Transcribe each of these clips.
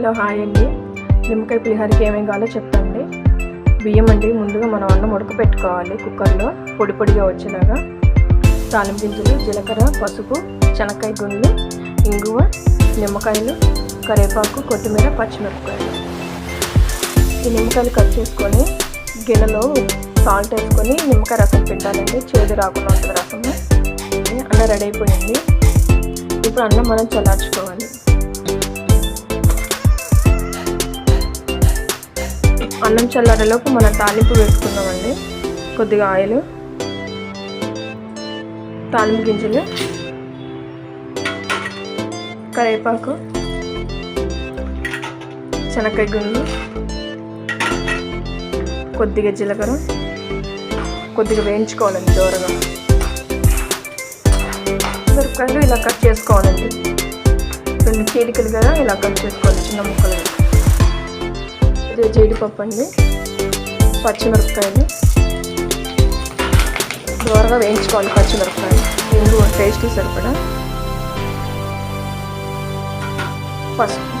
Hello hi అండి. నిమ్మకాయ పులిహోరకి ఏమేమి కావాలో చెప్తాండి బియ్యం అండి ముందుగా మనం అన్నం ఉడకపెట్టుకోవాలి కుక్కర్లో పొడి పొడిగా వచ్చేలాగా. తాలింపు గింజలు జీలకర్ర పసుపు శనక్కాయ గుండ్లు ఇంగువ నిమ్మకాయలు కరివేపాకు కొత్తిమీర పచ్చిమిరపకాయలు. ఈ నిమ్మకాయలు కట్ చేసుకొని గిన్నెలో సాల్ట్ వేసుకొని నిమ్మకాయ రసం పెట్టాలండి. చేదు రాకుండా ఉంటుంది రసము. అన్నం రెడీ అయిపోయింది. ఇప్పుడు అన్నం మనం చల్లార్చుకోవాలి. అన్నం చల్లారేలోపు మనం తాలింపు వేసుకుందామండి. కొద్దిగా ఆయిల్ తాలింపు గింజలు కరివేపాకు శనక్కాయ గుండు కొద్దిగా జీలకర్ర కొద్దిగా వేయించుకోవాలండి దూరగా. మిరపకాయలు ఇలా కట్ చేసుకోవాలండి. రెండు చీలికలు కదా ఇలా కట్ చేసుకోవాలి చిన్న ముక్కలు. ఇది జీడిపప్పు అండి. పచ్చిమిరపకాయలు. దూరగా వేయించుకోవాలి పచ్చిమిరపకాయలు. ఇంగు టేస్ట్ సరిపడా. పసుపు.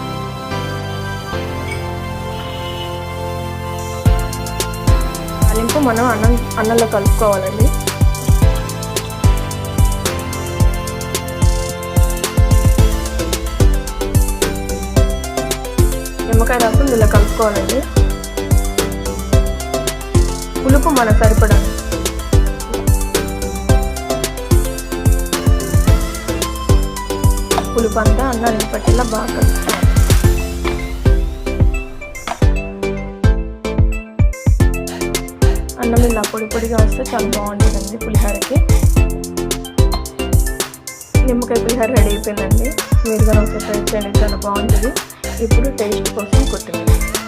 తాలింపు మనం అన్నం అన్నంలో కలుపుకోవాలండి. నిమ్మకాయ రసం ఇలా కలుపుకోవాలండి. పులుపు మన సరిపడా పులుపు అంతా అన్నాన్ని పట్టేలా బాగా కలుపుకోవాలి. అన్నం ఇలా పొడి పొడిగా వస్తే చాలా బాగుంటుందండి పులిహారకి. నిమ్మకాయ పులిహార రెడీ అయిపోయిందండి. మీరు కనుక ఒకసారి ట్రై చేయండి చాలా బాగుంటుంది. ఇప్పుడు టేస్ట్ కోసం కొత్తిమీర